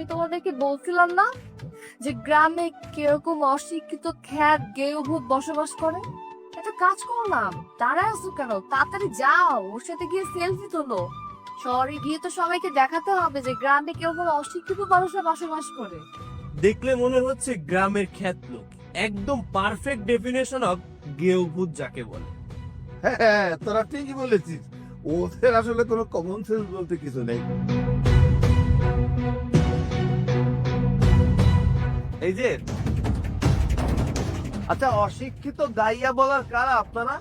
আমি তোমাদেরকে বলছিলাম না যে গ্রামে কীরকম অশিক্ষিত খ্যাত গেয়ভূত বসবাস করে? একটা কাজ করো না দাঁড়ায় আসো কেন? তাড়াতাড়ি যাও ওর সাথে গিয়ে সেলফি তোলো। শহরে গিয়ে তো সবাইকে দেখাতে হবে যে গ্রামে কীরকম অশিক্ষিত মানুষরা বসবাস করে। দেখলে মনে হচ্ছে গ্রামের খ্যাত লোক। একদম পারফেক্ট ডেফিনেশন অফ গেউভূত যাকে বলে। হ্যাঁ তোরা ঠিকই বলেছিস। ওদের আসলে কোনো কমন সেন্স বলতে কিছু নেই। এই যে। আচ্ছা অশিক্ষিত গাইয়া বলার কারা আপনারা?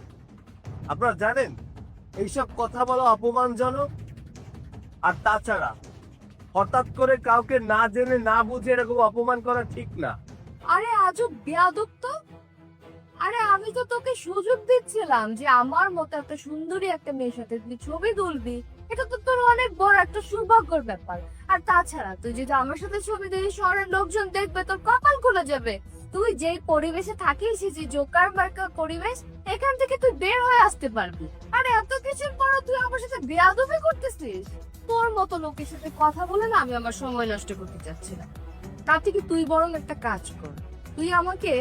আপনারা জানেন, এইসব কথা বলা অপমানজনক আর তাছাড়া হঠাৎ করে কাউকে না জেনে, না বুঝে এরকম অপমান করা ঠিক না। আরে আজও বেয়াদব তো। আরে, আমি তো তোকে সুযোগ দিচ্ছিলাম যে আমার মতো একটা সুন্দরী একটা মেয়ের সাথে তুই ছবি তুলবি। এটা তো তোর অনেক বড় একটা সৌভাগ্যের ব্যাপার। আর তাছাড়া তুই যদি আমার সাথে ছবি দিবি শহরের লোকজন দেখবে, তোর কপাল খুলে যাবে। তুই যেই পরিবেশে থাকিস যে জোকার মার্কার পরিবেশ, এখান থেকে তুই বের হয়ে আসতে পারবি। আর এত কিছুর পর তুই আমার সাথে বেয়াদবি করতেছিস? তোর মতো লোকের সাথে কথা বলে না আমি আমার সময় নষ্ট করতে চাচ্ছি না। তার থেকে তুই বরং একটা কাজ কর। তুই আমাকে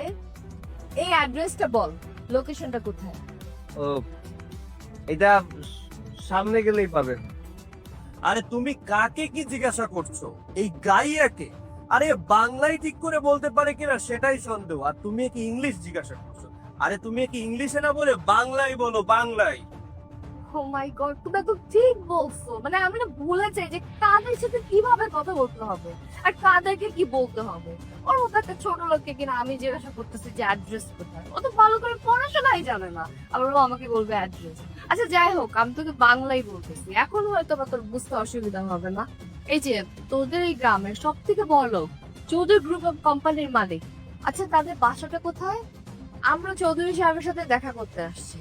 এই অ্যাড্রেসটা বল, লোকেশনটা কোথায়? ও, এটা সামনে গেলেই পাবেন। আরে তুমি কাকে কি জিজ্ঞাসা করছ? এই গাইয়াকে? আরে বাংলায় ঠিক করে বলতে পারে কিনা সেটাই সন্দেহ। আর তুমি কি ইংলিশ জিজ্ঞাসা করছ। আরে তুমি কি ইংলিশে না বলে বাংলায় বলো, বাংলায়। ও মাই গড Oh তুমি তো ঠিক বলছো। মানে আমি না ভুলে যাই যে কাদের সাথে কীভাবে কথা বলতে হবে আর কাদেরকে কি বলতে হবে। ওর মতো একটা ছোট লোককে কিনা আমি জিজ্ঞাসা করতেছি যে অ্যাড্রেস কোথায়। ও তো ভালো করে পড়াশোনাই জানে না। আবার ও আমাকে বলবে অ্যাড্রেস আচ্ছা যাই হোক, আমি তোকে বাংলাই বলতেছি। এখন হয়তো বা তোর বুঝতে অসুবিধা হবে না। এই যে তোদের এই গ্রামের সব থেকে বড় লোক চৌধুরী গ্রুপ অফ কোম্পানির মালিক। আচ্ছা তাদের বাসাটা কোথায়? আমরা চৌধুরী সাহেবের সাথে দেখা করতে আসছি।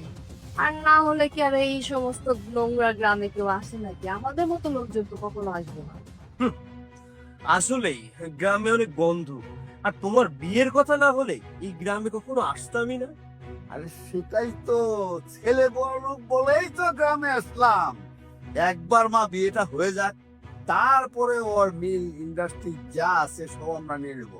আর না হলে কি আর এই সমস্ত নোংরা গ্রামে কেউ আসে নাকি? আমাদের মতো লোকজন তো কখনো আসবে না। আসলেই গ্রামে অনেক বন্ধু। আর তোমার বিয়ের কথা না হলে এই গ্রামে কখনো আসতামই না? আরে সেটাই তো ছেলে বড় লোক বলেই তো গ্রামে আসলাম। একবার মা বিয়েটা হয়ে যাক তারপরে ওর মিল ইন্ডাস্ট্রি যা আছে সব আমরা নিয়ে নেব।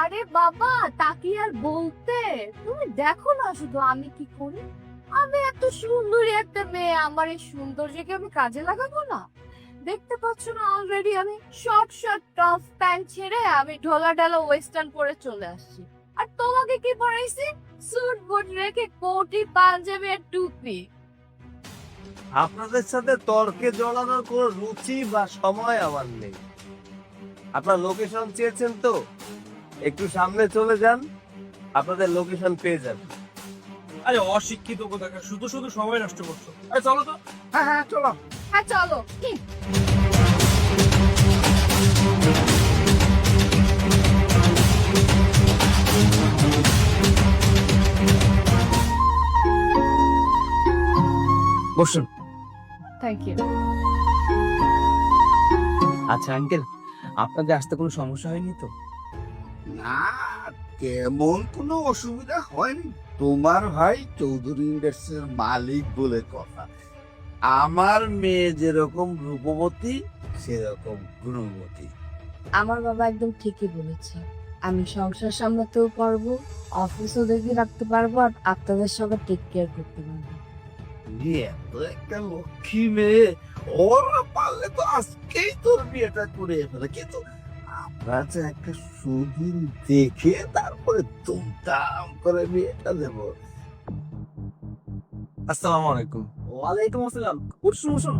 আরে বাবা তাকে আর বলতে? তুমি দেখো না শুধু আমি কি করি? আমি এত সুন্দরী একটা মেয়ে, আমার এই সৌন্দর্যকে আমি কাজে লাগাবো না? দেখতে পাচ্ছ না অলরেডি আমি শর্ট শর্ট টপ প্যান্ট ছেড়ে আমি ঢোলা ঢালা ওয়েস্টার্ন পরে চলে আসছি। আর তোমাকে কি পরাইছি? স্যুট বুট রেখে কোটি পাঞ্জাবি আর টুপি। আপনাদের সাথে তর্কে জড়ানোর কোনো রুচি বা সময় আমার নেই। আপনার লোকেশন চেয়েছেন তো? একটু সামনে চলে যান, আপনাদের লোকেশন পেয়ে যাবেন। আরে অশিক্ষিত কোথাকার? শুধু শুধু সময় নষ্ট করছ। আরে চলো তো। হ্যাঁ হ্যাঁ চলো। হ্যাঁ চলো। বসুন। থ্যাংক ইউ আচ্ছা আঙ্কেল আপনাদের আসতে কোনো সমস্যা হয়নি তো? না তেমন কোনো অসুবিধা হয়নি। তোমার ভাই চৌধুরী ইন্ডাস্ট্রির মালিক বলে কথা। আমার মেয়ে যেরকম রূপবতী সেরকম গুণবতী। আমার বাবা একদম ঠিকই বলেছে। আমি সংসার সামলাতেও পারব অফিসও দেখে রাখতে পারব আর আপনাদের সঙ্গে টেক কেয়ার করতে পারব। এত একটা লক্ষ্মী মেয়ে ওরা পারলে তো আজকেই তোর বিয়েটা করে ফেলে। কিন্তু যে একটা সুদিন দেখে তারপরে দুমদাম করে বিয়েটা দেবো। আসসালামু আলাইকুম। ওয়ালাইকুম আসসালাম। বসুন বসুন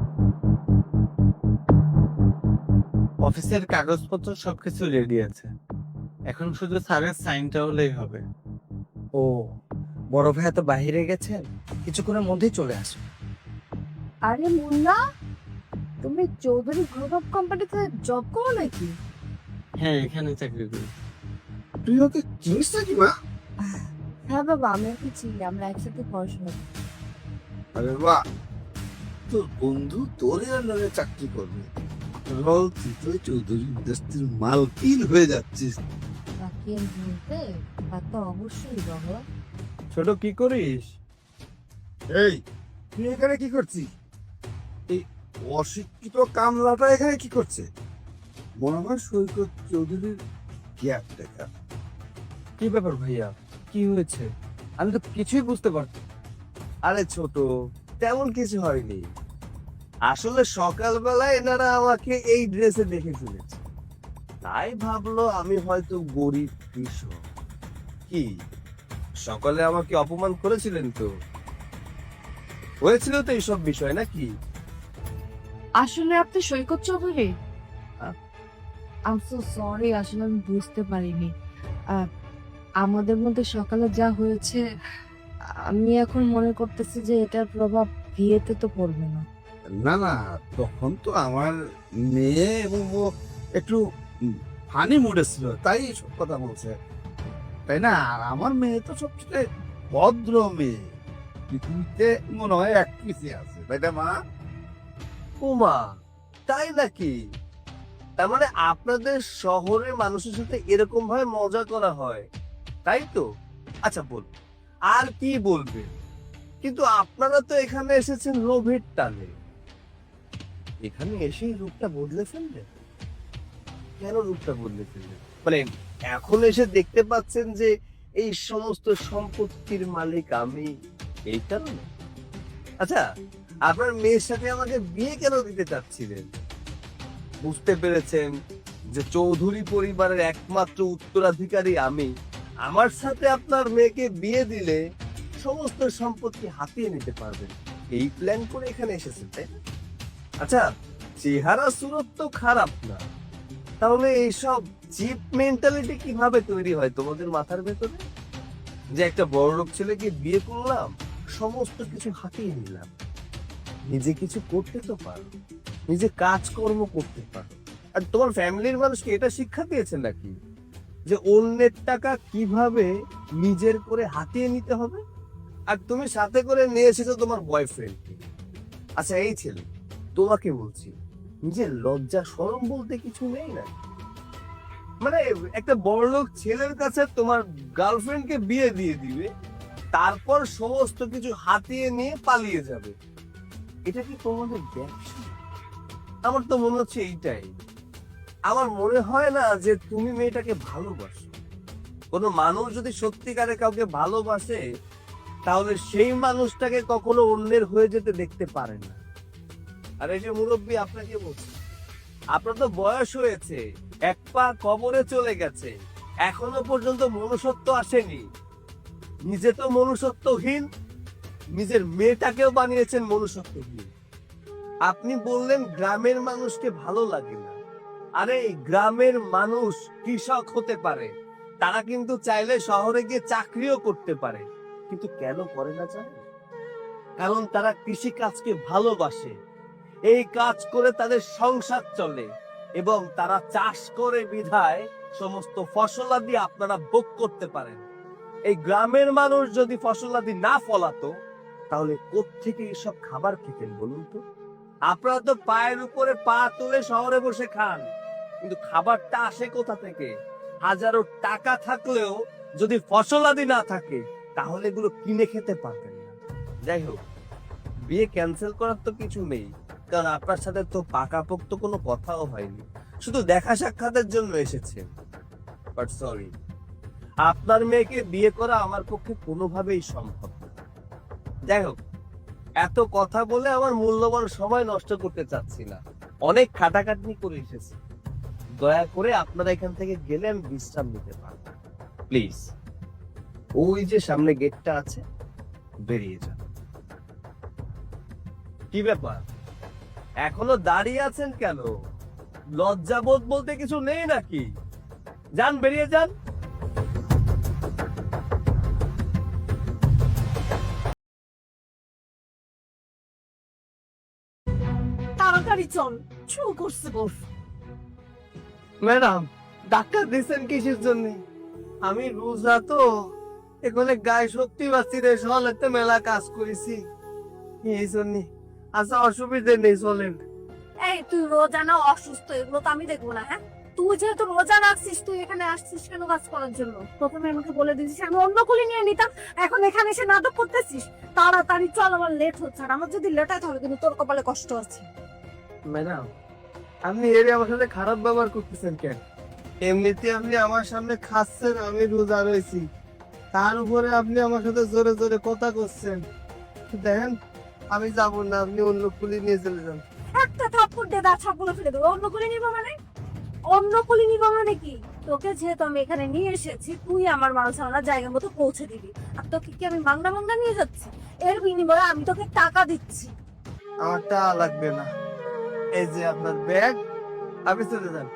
অফিসের কাগজপত্র সবকিছু রেডি আছে। এখন শুধু স্যারের সাইনটা হলেই হবে। ও বড় ভাইয়া তো বাইরে গেছেন? কিছুক্ষণের মধ্যেই চলে আসবে আরে মুন্না তুমি চৌধুরী গ্রুপ অফ কোম্পানিতে জব করো নাকি? হ্যাঁ এখানে চাকরি করি। তুই ওকে চিনিস নাকি মা? হ্যাঁ বাবা আমি ওকে চিনি আমরা একসাথে পড়াশোনা করি। আরে বাহ! তোর বন্ধু তোর আন্ডারে চাকরি করবে। রল তুই তো চৌধুরী ইন্ডাস্ট্রির মালকিন হয়ে যাচ্ছিস। বাকি বলতে? তা তো অবশ্যই বাবা। ছোট কি করিস? এই তুই এখানে কি করছিস? এই অশিক্ষিত কামলাটা এখানে কি করছে? মনে সৈকত চৌধুরীর কেয়ারটেকার কি ব্যাপার ভাইয়া? কি হয়েছে? আমি তো কিছুই বুঝতে পারছি আরে ছোট তেমন কিছু হয়নি। আসলে সকালবেলায় এনারা আমাকে এই ড্রেসে দেখে ফেলেছে। তাই ভাবলো আমি হয়তো গরিব কৃষক। কি? সকালে আমাকে অপমান করেছিলেন তো? হয়েছিল তো এইসব বিষয় নাকি? আসলে আপনি Saikat Chowdhury? I'm so sorry আসলে আমি বুঝতে পারিনি। আমাদের মধ্যে সকালে যা হয়েছে আমি এখন মনে করতেছি যে এটার প্রভাব বিয়েতে তো পড়বে না। না না তখন তো আমার মেয়ে এবং ও একটু ফানি মুডে ছিল তাই সব কথা বলছে। তাই না? আর আমার মেয়ে তো সবচেয়ে ভদ্র মেয়ে। পৃথিবীতে মনে হয় এক পিসি আছে তাই না মা? ওমা তাই নাকি? তার মানে আপনাদের শহরের মানুষের সাথে এরকম ভাবে মজা করা হয়, তাই তো? আচ্ছা বল আর কি বলবে কিন্তু আপনারা তো এখানে এসেছেন লোভের টানে। এখানে এসেই রূপটা বদলে ফেললেন? কেন রূপটা বদলে ফেললেন? মানে এখন এসে দেখতে পাচ্ছেন যে এই সমস্ত সম্পত্তির মালিক আমি এই কারণে আচ্ছা আপনার মেয়ের সাথে আমাকে বিয়ে কেন দিতে চাচ্ছিলেন? বুঝতে পেরেছেন যে চৌধুরী পরিবারের একমাত্র উত্তরাধিকারী আমি। আমার সাথে আপনার মেয়েকে বিয়ে দিলে সমস্ত সম্পত্তি হাতিয়ে নিতে পারবেন। এই প্ল্যান করে এখানে এসেছেন, তাই না? আচ্ছা চেহারা সুরত তো খারাপ না। তাহলে এইসব চিপ মেন্টালিটি কীভাবে তৈরি হয় তোমাদের মাথার ভেতরে? যে একটা বড় লোক ছেলেকে বিয়ে করলাম, সমস্ত কিছু হাতিয়ে নিলাম। নিজে কিছু করতে তো পারো। নিজে কাজকর্ম করতে পারো। আর তোমার ফ্যামিলির মানুষকে এটা শিক্ষা দিয়েছে নাকি? যে অন্যের টাকা কীভাবে নিজের করে হাতিয়ে নিতে হবে? আর তুমি সাথে করে নিয়ে এসেছ তোমার বয়ফ্রেন্ডকে আচ্ছা এই ছেলে, তোমাকে বলছি, নিজের লজ্জা সরম বলতে কিছু নেই না? মানে একটা বড়লোক ছেলের কাছে তোমার গার্লফ্রেন্ডকে বিয়ে দিয়ে দিবে, তারপর সমস্ত কিছু হাতিয়ে নিয়ে পালিয়ে যাবে। এটা কি তোমাদের ব্যবসা? আমার তো মনে হচ্ছে এইটাই। আমার মনে হয় না যে তুমি মেয়েটাকে ভালোবাসো। কোনো মানুষ যদি সত্যিকারে কাউকে ভালোবাসে, তাহলে সেই মানুষটাকে কখনো অন্যের হয়ে যেতে দেখতে পারে না। আর এই যে মুরব্বী আপনাকে বলছি আপনার তো বয়স হয়েছে, এক পা কবরে চলে গেছে, এখনও পর্যন্ত মনুষ্যত্ব আসেনি। নিজে তো মনুষ্যত্বহীন, নিজের মেয়েটাকেও বানিয়েছেন মনুষ্যত্বহীন। আপনি বললেন গ্রামের মানুষকে ভালো লাগে না। আরে, গ্রামের মানুষ কৃষক হতে পারে। তারা কিন্তু চাইলে শহরে গিয়ে চাকরিও করতে পারে। কিন্তু কেন করে না জানেন? কারণ তারা কৃষি কাজকে ভালোবাসে। এই কাজ করে তাদের সংসার চলে এবং তারা চাষ করে বিধায় সমস্ত ফসলাদি আপনারা ভোগ করতে পারেন। এই গ্রামের মানুষ যদি ফসলাদি না ফলাতো, তাহলে কোত্থেকে এসব খাবার খেতেন বলুন তো? আপনারা তো পায়ের উপরে পা তুলে শহরে বসে খান। কিন্তু খাবারটা আসে কোথা থেকে? হাজারো টাকা থাকলেও যদি ফসলাদি না থাকে, তাহলে এগুলো কিনে খেতে পারবেন না। যাই হোক, বিয়ে ক্যান্সেল করার তো কিছু নেই, কারণ আপনার সাথে তো পাকাপোক্ত কোনো কথাও হয়নি। শুধু দেখা সাক্ষাতের জন্য এসেছে। বাট সরি আপনার মেয়েকে বিয়ে করা আমার পক্ষে কোনোভাবেই সম্ভব না। যাই হোক এত কথা বলে আমার মূল্যবান সময় নষ্ট করতে চাচ্ছি না। অনেক খাটাখাটনি করে এসেছি। দয়া করে আপনারা এখান থেকে গেলে আমি বিশ্রাম নিতে পারব। প্লিজ, ওই যে সামনে গেটটা আছে, বেরিয়ে যান। কি ব্যাপার? এখনও দাঁড়িয়ে আছেন কেন? লজ্জাবোধ বলতে কিছু নেই নাকি? যান, বেরিয়ে যান। চল করছে বস ম্যাডাম ডাক্তার দিচ্ছেন কিসের জন্য? আমি রোজা তো এখানে গায়ে শক্তি পাচ্ছি রে মেলা কাজ করেছি। এই জন্য আচ্ছা অসুবিধে নেই চলেন। এই তুই রোজা না অসুস্থ এগুলো তো আমি দেখব না হ্যাঁ? তুই যেহেতু রোজা রাখছিস তুই এখানে আসছিস কেন কাজ করার জন্য? প্রথমে আমাকে বলে দিয়েছিস আমি অন্য কুলি নিয়ে নিতাম এখন এখানে এসে নাটক করতেছিস। তাড়াতাড়ি চল আমার লেট হচ্ছে আর আমার যদি লেট হয় তাহলে কিন্তু তোর কপালে কষ্ট আছে। ম্যাডাম আপনি এর আমার সাথে খারাপ ব্যবহার করতেছেন কেন? এমনিতে আপনি আমার সামনে খাচ্ছেন আমি রোজা রয়েছি। তার উপরে আপনি আমার সাথে জোরে জোরে কথা করছেন দেখেন আমি যাব না আপনি অন্য পুলি নিয়ে চলে যান। একটা থাপ্পড় দিয়ে দাঁত সাপগুলো ফেলে দেবো। অন্য কুলি নিবো মানে? অন্য কুলি নিবো মানে কি? তোকে যেহেতু আমি এখানে নিয়ে এসেছি তুই আমার মাল সামলার জায়গা মতো পৌঁছে দিবি। আর তোকে কি আমি মাংনা মাংনা নিয়ে যাচ্ছি? এর বিনিময়ে আমি তোকে টাকা দিচ্ছি। আমার টাকা লাগবে না। এই যে আপনার ব্যাগ আপনি চলে যান।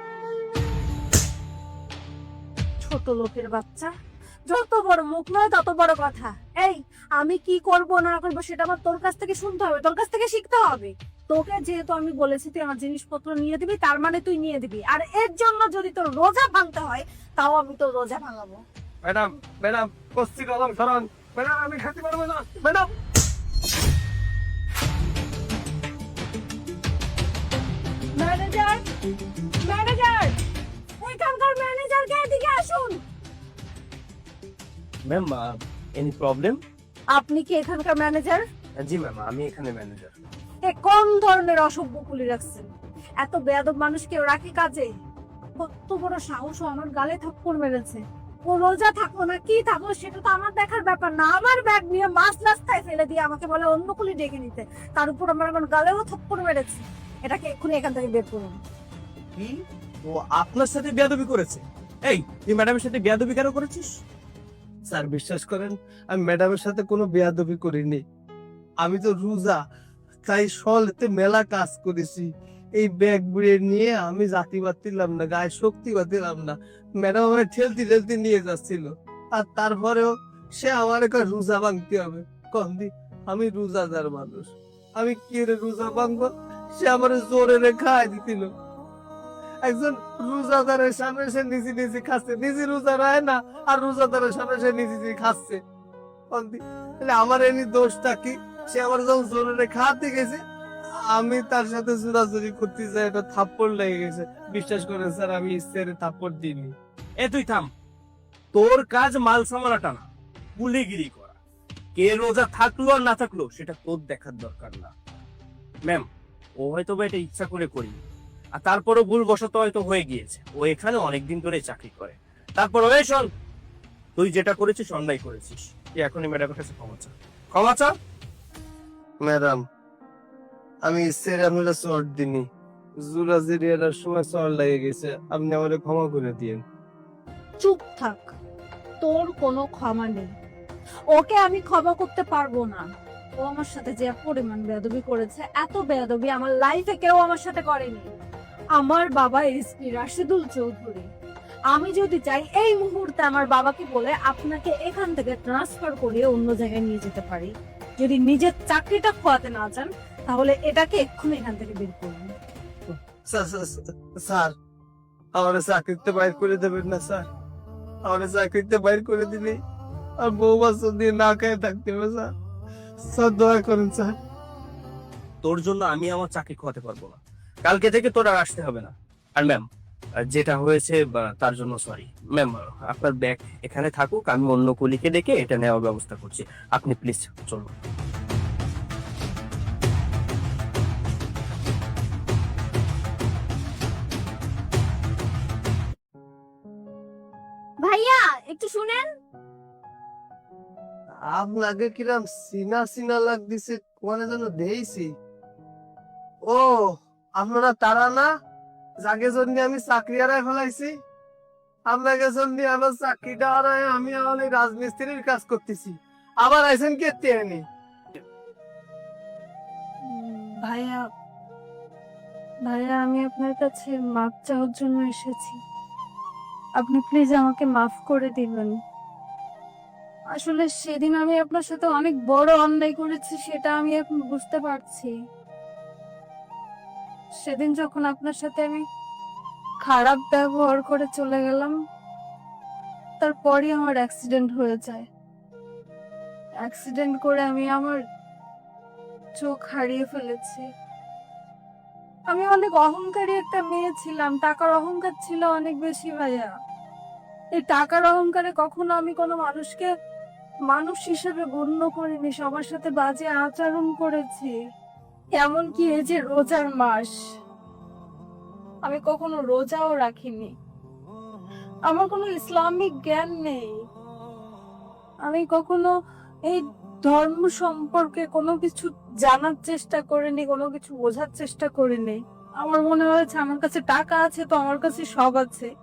ছোট লোকের বাচ্চা যত বড় মুখ নয় তত বড় কথা। এই আমি কি করব না করব সেটা আমার তোর কাছ থেকে শুনতে হবে তোর কাছ থেকে শিখতে হবে। তোকে যেহেতু আমি বলেছি তুই আমার জিনিসপত্র নিয়ে দিবি তার মানে তুই নিয়ে দিবি। আর এর জন্য যদি তোর রোজা ভাঙতে হয় তাও আমি তোর রোজা ভাঙাবো। ম্যাডাম ম্যাডাম কস্তি কলম সরন। ম্যাডাম আমি খেতে পারব না। ম্যাডাম! ম্যানেজার ম্যানেজার এখানকার ম্যানেজারকে এদিকে আসুন? ম্যাম এনি প্রবলেম আপনি কি এখানকার ম্যানেজার জি ম্যাম আমি এখানে ম্যানেজার এ কোন ধরনের অসভ্য কুলি রাখছেন? এত বেয়াদব মানুষ কেউ রাখে কাজে? কত বড় সাহস আমার গালে থাপ্পড় মেরেছে। ও রোজা থাকো না কি থাকো সেটা তো আমার দেখার ব্যাপার না। আমার ব্যাগ নিয়ে মাছ রাস্তায় ফেলে দিয়ে আমাকে বলে অন্য কুলি ডেকে নিতে। তার উপর আমার আমার গালেও থাপ্পড় মেরেছে। এটাকে এক্ষুনি এখান থেকে বের করুন। কি? ও আপনার সাথে বেয়াদবি করেছে? এই তুই ম্যাডামের সাথে বেয়াদবি কেন করেছিস? স্যার বিশ্বাস করেন আমি ম্যাডামের সাথে কোনো বেয়াদবি করিনি। আমি তো রোজা তাই সলেতে মেলা কাজ করেছি। এই ব্যাগ বুড়িয়ে নিয়ে আমি জাতি বাতিলাম না গায়ে শক্তি বাতিলাম না। ম্যাডাম আমার ঠেলতি ঠেলতি নিয়ে যাচ্ছিল। আর তারপরেও সে আমার একটা রোজা ভাঙতে হবে। কম দি আমি রোজাদার মানুষ। আমি কি রে রোজা ভাঙবো? সে আমার জোরে খাই দিছিল। একজন রোজাদারের সামনে সে নিজে নিজে খাচ্ছে। নিজে রোজা রায় না, আর রোজাদারের সামনে সে নিজে নিজে খাচ্ছে। আমার এমনি দোষটা কি? সে আমার যখন জোরে খাওয়াতে গেছে, আমি তার সাথে জোরাজুরি করতে যাই, একটা থাপ্পড় লেগে গেছে। বিশ্বাস করেন স্যার, আমি ইস্তেরে থাপ্পড় দিইনি। এ তুই থাম। তোর কাজ মাল সামালাটা না, গুলিগিরি করা। কে রোজা থাকল আর না থাকল, সেটা তোর দেখার দরকার না। ম্যাম ও হয়তো বা এটা ইচ্ছা করে করি। আর তারপরও ভুল বশত হয়তো হয়ে গিয়েছে। ও এখানে অনেকদিন ধরে চাকরি করে। তারপর ওই শোন তুই যেটা করেছিস অন্যায় করেছিস। তুই এখনই ম্যাডামের কাছে ক্ষমা চা। ক্ষমা চা। ম্যাডাম আমি ইস্তেরে আপনারা দিনি জুরাজিরিয়ার সময় চট লেগে গেছে। আপনি আমাদের ক্ষমা করে দিন চুপ থাক। তোর কোনো ক্ষমা নেই। ওকে আমি ক্ষমা করতে পারব না। ও আমার সাথে যে পরিমাণ বেয়াদবি করেছে, এত বেয়াদবি আমার লাইফে কেউ আমার সাথে করেনি। আমার বাবা এসপি রাশিদুল চৌধুরী। আমি যদি চাই এই মুহূর্তে আমার বাবাকে বলে আপনাকে এখান থেকে ট্রান্সফার করিয়ে অন্য জায়গায় নিয়ে যেতে পারি। যদি নিজের চাকরিটা খোয়াতে না চান, তাহলে এটাকে এক্ষুনি এখান থেকে বের করুন। স্যার আমার চাকরিতে বাইর করে দেবেন না, স্যার। আমার চাকরিতে বাইর করে দিলে আর বউ বাচ্চা দিয়ে না খেয়ে থাকতে হবে, স্যার। স্যার দয়া করেন স্যার। তোর জন্য আমি আমার চাকরি খোয়াতে পারব না। কালকে থেকে তোর আর আসতে হবে না। আর ম্যাম যেটা হয়েছে তার জন্য সরি ম্যাম আপনার ব্যাগ এখানে থাকুক আমি অন্য কলিকে ডেকে এটা নেওয়ার ব্যবস্থা করছি। আপনি প্লিজ চলুন। ভাইয়া একটু শুনেন। আপনাকে কিরাম, সিনা সিনা লাগতেছে, কোনে যেন দেইছি। ও, আপনারা তারা না? যাকে জন্য আমি চাকরি হারাই ফেলাইছি। আপনাকে জন্য আমার চাকরিটা হারাই আমি আমার রাজমিস্ত্রির কাজ করতেছি। আবার আইসেন কে তেনি ভাইয়া ভাইয়া, আমি আপনার কাছে মাপ চাওয়ার জন্য এসেছি। আপনি প্লিজ আমাকে মাফ করে দিবেন। আসলে সেদিন আমি আপনার সাথে অনেক বড় অন্যায় করেছি, সেটা আমি এখন বুঝতে পারছি। সেদিন যখন আপনার সাথে আমি খারাপ ব্যবহার করে চলে গেলাম, তারপরই আমার অ্যাক্সিডেন্ট হয়ে যায়। অ্যাক্সিডেন্ট করে আমি আমার চোখ হারিয়ে ফেলেছি। আমি অনেক অহংকারী একটা মেয়ে ছিলাম, টাকার অহংকার ছিল অনেক বেশি ভাইয়া। এই টাকার অহংকারে কখনো আমি কোনো মানুষকে মানুষ হিসেবে গণ্য করিনি, সবার সাথে বাজে আচরণ করেছি। এমনকি এই যে রোজার মাস, আমি কখনো রোজাও রাখিনি। আমার কোনো ইসলামিক জ্ঞান নেই। আমি কখনো এই ধর্ম সম্পর্কে কোনো কিছু জানার চেষ্টা করিনি, কোনো কিছু বোঝার চেষ্টা করিনি। আমার মনে হয়েছে আমার কাছে টাকা আছে, তো আমার কাছে সব আছে।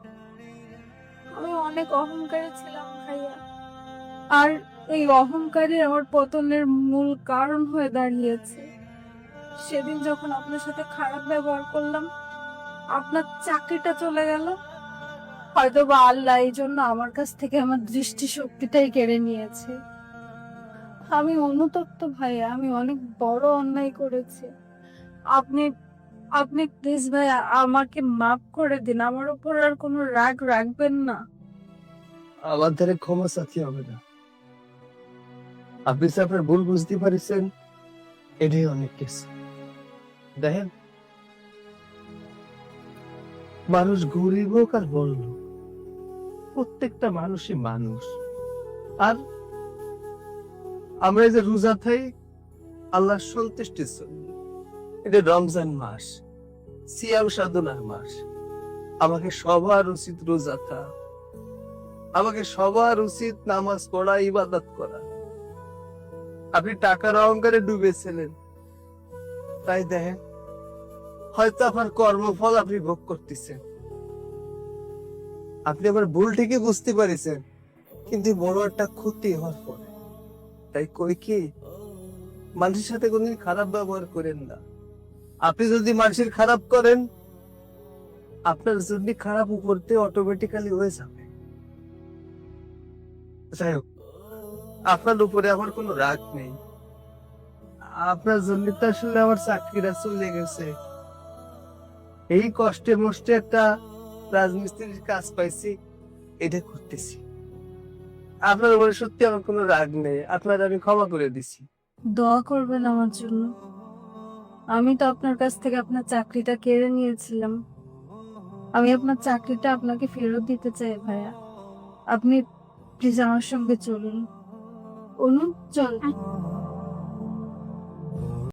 আমি অনেক অহংকারী ছিলাম। আর এই অহংকারই আমার পতনের মূল কারণ হয়ে দাঁড়িয়েছে। সেদিন যখন আপনার সাথে খারাপ ব্যবহার করলাম, আপনার চাকরিটা চলে গেল। হয়তো বা আল্লাহ এই জন্য আমার কাছ থেকে আমার দৃষ্টি শক্তিটাই কেড়ে নিয়েছে। আমি অনুতপ্ত ভাইয়া আমি অনেক বড় অন্যায় করেছি। আপনি আপনি প্লিজ ভাই, আমাকে মাফ করে দিন, আমার উপর আর কোনো রাগ রাখবেন না। আমার দ্বারা ক্ষমা সাথী হবে না। আপনি আপনার ভুল বুঝতে পারিছেন, এটাই অনেক কিছু। দেখেন, মানুষ গরিব হোক আর বড় প্রত্যেকটা মানুষই মানুষ। আর আমরা যে রোজা থাই, আল্লাহর সন্তুষ্টির জন্য এটা রমজান মাস, সিয়াম সাধনার মাস, আমাকে সবার উচিত রোজা থাকা, আমাকে সবার উচিত নামাজ পড়া, ইবাদত করা। আপনি টাকার অহংকারে ডুবেছিলেন। তাই দেখেন, হয়তো আপনার কর্মফল আপনি ভোগ করতেছেন। আপনি আবার ভুল ঠিকই বুঝতে পারিছেন, কিন্তু বড় একটা ক্ষতি হওয়ার পরে। তাই কই কি, মানুষের সাথে কোনদিন খারাপ ব্যবহার করেন না। আপনি যদি মানুষের খারাপ করেন, আপনার জন্য খারাপ উপরতে অটোমেটিক্যালি হয়ে যাবে। যাই হোক। আপনার উপরে আমার কোনো রাগ নেই। আপনার জন্য তো আসলে আমার চাকরিটা চলে গেছে। এই কষ্টে মষ্টে একটা রাজমিস্ত্রির কাজ পাইছি, এটা করতেছি। আপনার উপরে সত্যি আমার কোনো রাগ নেই। আপনার আমি ক্ষমা করে দিছি। দোয়া করবেন আমার জন্য। আমি তো আপনার কাছ থেকে আপনার চাকরিটা কেড়ে নিয়েছিলাম। আমি আপনার চাকরিটা আপনাকে ফেরত দিতে চাই ভাইয়া। আপনি প্লিজ আমার সঙ্গে চলুন। অনু চল